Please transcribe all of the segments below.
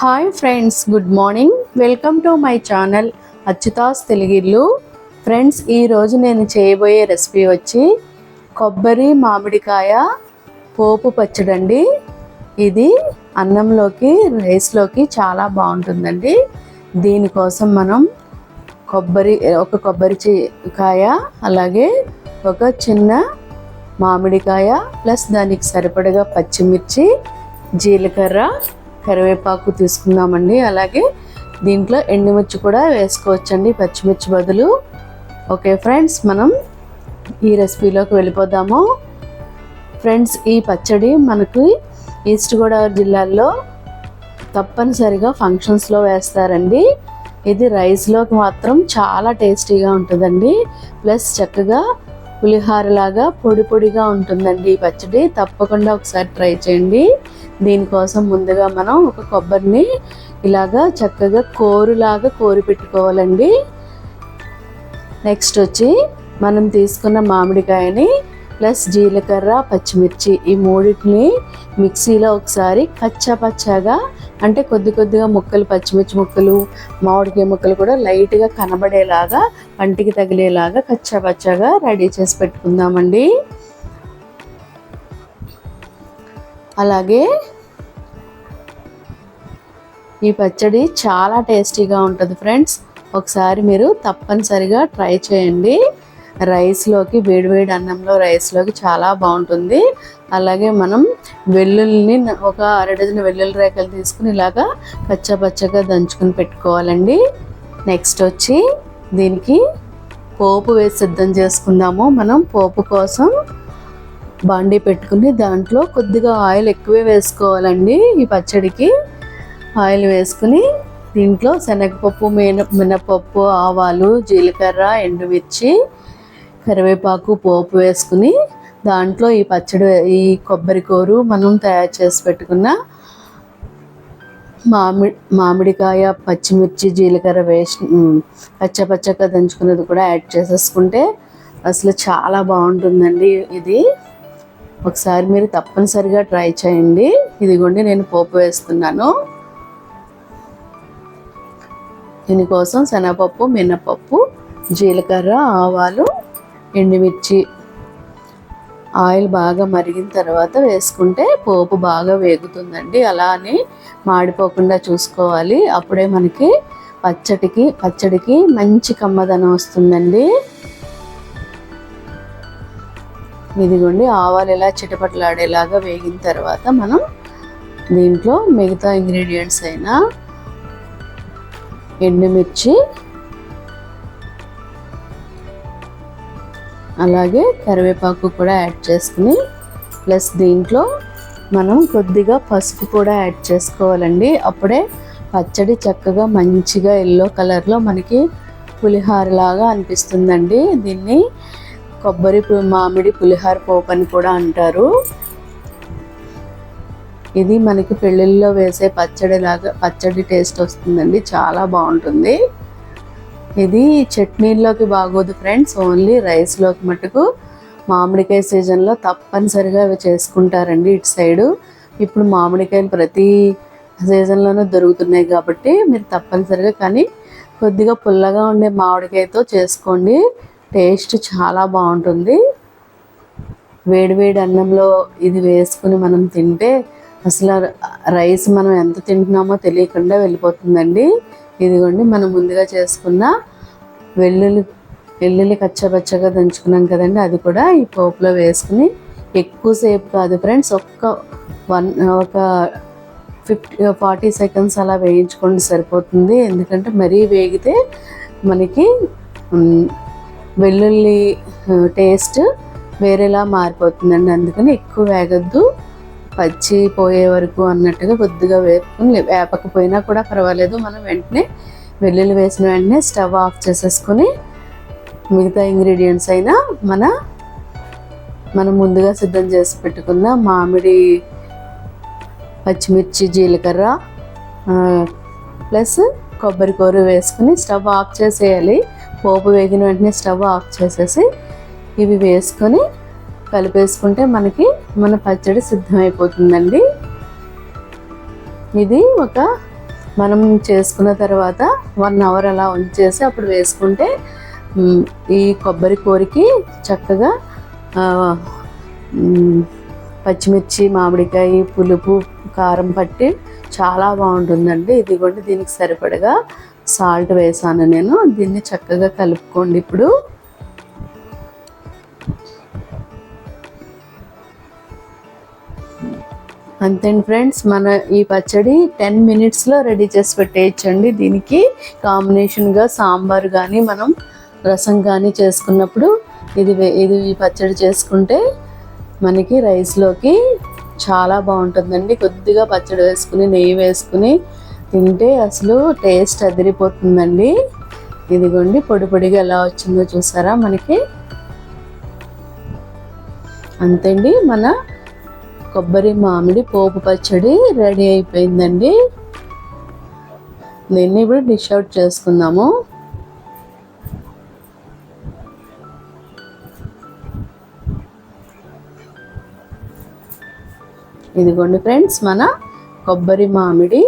Hi friends good morning. Welcome to my channel అచ్యుతాస్ Telugillu friends ఈరోజు నేను చేయబోయే రెసిపీ వచ్చి కొబ్బరి మామిడికాయ పోపు పచ్చడండి. ఇది అన్నంలోకి రైస్లోకి చాలా బాగుంటుందండి. దీనికోసం మనం కొబ్బరి ఒక కొబ్బరి కాయ అలాగే ఒక చిన్న మామిడికాయ ప్లస్ దానికి సరిపడగా పచ్చిమిర్చి జీలకర్ర కరివేపాకు తీసుకుందామండి. అలాగే దీంట్లో ఎండుమిర్చి కూడా వేసుకోవచ్చండి. పచ్చిమిర్చి బదులు. ఓకే ఫ్రెండ్స్ మనం ఈ రెసిపీలోకి వెళ్ళిపోదాము. ఫ్రెండ్స్ ఈ పచ్చడి మనకి ఈస్ట్ గోదావరి జిల్లాలో తప్పనిసరిగా ఫంక్షన్స్లో వేస్తారండి. ఇది రైస్లోకి మాత్రం చాలా టేస్టీగా ఉంటుందండి. ప్లస్ చక్కగా పులిహారలాగా పొడి పొడిగా ఉంటుందండి ఈ పచ్చడి. తప్పకుండా ఒకసారి ట్రై చేయండి. దీనికోసం ముందుగా మనం ఒక కొబ్బరిని ఇలాగా చక్కగా కోరులాగా కోరి పెట్టుకోవాలండి. నెక్స్ట్ వచ్చి మనం తీసుకున్న మామిడికాయని ప్లస్ జీలకర్ర పచ్చిమిర్చి ఈ మూడింటిని మిక్సీలో ఒకసారి కచ్చా పచ్చాగా అంటే కొద్ది కొద్దిగా ముక్కలు పచ్చిమిర్చి ముక్కలు మామిడికాయ ముక్కలు కూడా లైట్గా కనబడేలాగా పంటికి తగిలేలాగా కచ్చా పచ్చాగా రెడీ చేసి పెట్టుకుందామండి. అలాగే ఈ పచ్చడి చాలా టేస్టీగా ఉంటుంది ఫ్రెండ్స్. ఒకసారి మీరు తప్పనిసరిగా ట్రై చేయండి. రైస్లోకి వేడివేడి అన్నంలో రైస్లోకి చాలా బాగుంటుంది. అలాగే మనం వెల్లుల్ని ఒక అరడజన వెల్లుల్లి రేఖలు తీసుకుని ఇలాగా పచ్చపచ్చగా దంచుకుని పెట్టుకోవాలండి. నెక్స్ట్ వచ్చి దీనికి పోపు వేసి సిద్ధం చేసుకుందాము. మనం పోపు కోసం బాండీ పెట్టుకుని దాంట్లో కొద్దిగా ఆయిల్ ఎక్కువే వేసుకోవాలండి ఈ పచ్చడికి. ఆయిల్ వేసుకుని దీంట్లో శనగపప్పు మిన మినపప్పు ఆవాలు జీలకర్ర ఎండుమిర్చి కరివేపాకు పోపు వేసుకుని దాంట్లో ఈ పచ్చడి ఈ కొబ్బరి కూరు మనం తయారు చేసి పెట్టుకున్న మామిడి మామిడికాయ పచ్చిమిర్చి జీలకర్ర వేసి పచ్చపచ్చగా పచ్చ పచ్చగా దంచుకున్నది కూడా యాడ్ చేసేసుకుంటే అసలు చాలా బాగుంటుందండి ఇది. ఒకసారి మీరు తప్పనిసరిగా ట్రై చేయండి. ఇదిగోండి నేను పోపు వేస్తున్నాను. దీనికోసం శనగపప్పు మినపప్పు జీలకర్ర ఆవాలు ఎండుమిర్చి ఆయిల్ బాగా మరిగిన తర్వాత వేసుకుంటే పోపు బాగా వేగుతుందండి. అలా అని మాడిపోకుండా చూసుకోవాలి. అప్పుడే మనకి పచ్చడికి పచ్చడికి మంచి కమ్మదనం వస్తుందండి. ఇదిగోండి ఆవాలు ఇలా చిటపటలాడేలాగా వేగిన తర్వాత మనం దీంట్లో మిగతా ఇంగ్రీడియంట్స్ అయిన ఎండుమిర్చి అలాగే కరివేపాకు కూడా యాడ్ చేసుకుని ప్లస్ దీంట్లో మనం కొద్దిగా పసుపు కూడా యాడ్ చేసుకోవాలండి. అప్పుడే పచ్చడి చక్కగా మంచిగా ఎల్లో కలర్లో మనకి పులిహారలాగా అనిపిస్తుందండి. దీన్ని కొబ్బరి మామిడి పులిహార పోపు అని కూడా అంటారు. ఇది మనకి పెళ్ళిళ్ళలో వేసే పచ్చడి లాగా పచ్చడి టేస్ట్ వస్తుందండి. చాలా బాగుంటుంది. ఇది చట్నీల్లోకి బాగోదు ఫ్రెండ్స్. ఓన్లీ రైస్లోకి మటుకు మామిడికాయ సీజన్లో తప్పనిసరిగా అవి చేసుకుంటారండి ఇటు సైడు. ఇప్పుడు మామిడికాయలు ప్రతి సీజన్లోనూ దొరుకుతున్నాయి కాబట్టి మీరు తప్పనిసరిగా కానీ కొద్దిగా పుల్లగా ఉండే మామిడికాయతో చేసుకోండి. టేస్ట్ చాలా బాగుంటుంది. వేడివేడి అన్నంలో ఇది వేసుకుని మనం తింటే అసలు రైస్ మనం ఎంత తింటున్నామో తెలియకుండా వెళ్ళిపోతుందండి. ఇదిగోండి మనం ముందుగా చేసుకున్న వెల్లుల్లి వెల్లుల్లి కచ్చపచ్చగా దంచుకున్నాం కదండి. అది కూడా ఈ పోపులో వేసుకుని ఎక్కువసేపు కాదు ఫ్రెండ్స్ ఒక్క వన్ ఒక ఫిఫ్టీ ఫార్టీ సెకండ్స్ అలా వేయించుకోండి సరిపోతుంది. ఎందుకంటే మరీ వేగితే మనకి వెల్లుల్లి టేస్ట్ వేరేలా మారిపోతుందండి. అందుకని ఎక్కువ వేగద్దు. పచ్చి పోయే వరకు అన్నట్టుగా కొద్దిగా వేపుకుని వేపకపోయినా కూడా పర్వాలేదు. మనం వెంటనే వెల్లుల్లి వేసిన వెంటనే స్టవ్ ఆఫ్ చేసేసుకొని మిగతా ఇంగ్రీడియంట్స్ అయినా మన మనం ముందుగా సిద్ధం చేసి పెట్టుకున్న మామిడి పచ్చిమిర్చి జీలకర్ర ప్లస్ కొబ్బరి కూర వేసుకుని స్టవ్ ఆఫ్ చేసేయాలి. పోపు వేగిన వెంటనే స్టవ్ ఆఫ్ చేసేసి ఇవి వేసుకొని కలిపేసుకుంటే మనకి మన పచ్చడి సిద్ధమైపోతుందండి. ఇది ఒక మనం చేసుకున్న తర్వాత వన్ అవర్ అలా ఉంచేసి అప్పుడు వేసుకుంటే ఈ కొబ్బరి కూరకి చక్కగా పచ్చిమిర్చి మామిడికాయ పులుపు కారం పట్టి చాలా బాగుంటుందండి. కూడా దీనికి సరిపడగా సాల్ట్ వేసాను నేను. దీన్ని చక్కగా కలుపుకోండి ఇప్పుడు. అంతేండి ఫ్రెండ్స్ మన ఈ పచ్చడి టెన్ మినిట్స్లో రెడీ చేసి పెట్టేయచ్చండి. దీనికి కాంబినేషన్గా సాంబార్ కానీ మనం రసం కానీ చేసుకున్నప్పుడు ఇది ఇది ఈ పచ్చడి చేసుకుంటే మనకి రైస్లోకి చాలా బాగుంటుందండి. కొద్దిగా పచ్చడి వేసుకుని నెయ్యి వేసుకుని తింటే అసలు టేస్ట్ అదిరిపోతుందండి. ఇదిగోండి పొడి పొడిగా ఎలా వచ్చిందో చూసారా మనకి? అంతేండి మన కొబ్బరి మామిడి పోపు పచ్చడి రెడీ అయిపోయిందండి. దీన్ని ఇప్పుడు డిష్ అవుట్ చేసుకుందాము. ఇదిగోండి ఫ్రెండ్స్ మన కొబ్బరి మామిడి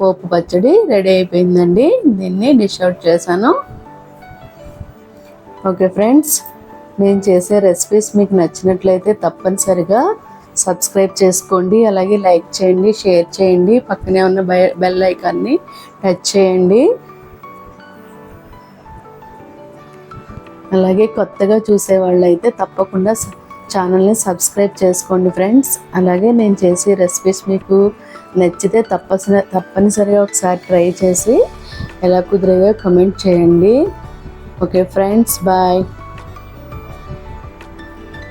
పోపు పచ్చడి రెడీ అయిపోయిందండి. దీన్ని డిష్ అవుట్ చేశాను. ఓకే ఫ్రెండ్స్ నేను చేసే రెసిపీస్ మీకు నచ్చినట్లయితే తప్పనిసరిగా సబ్స్క్రైబ్ చేసుకోండి. అలాగే లైక్ చేయండి షేర్ చేయండి. పక్కనే ఉన్న బె- బెల్ ఐకాన్ని టచ్ చేయండి. అలాగే కొత్తగా చూసే వాళ్ళైతే తప్పకుండా ఛానల్ని సబ్స్క్రైబ్ చేసుకోండి ఫ్రెండ్స్. అలాగే నేను చేసే రెసిపీస్ మీకు నచ్చితే తప్పసరి తప్పనిసరిగా ఒకసారి ట్రై చేసి ఎలా కుదిరేయో కమెంట్ చేయండి. Okay friends bye.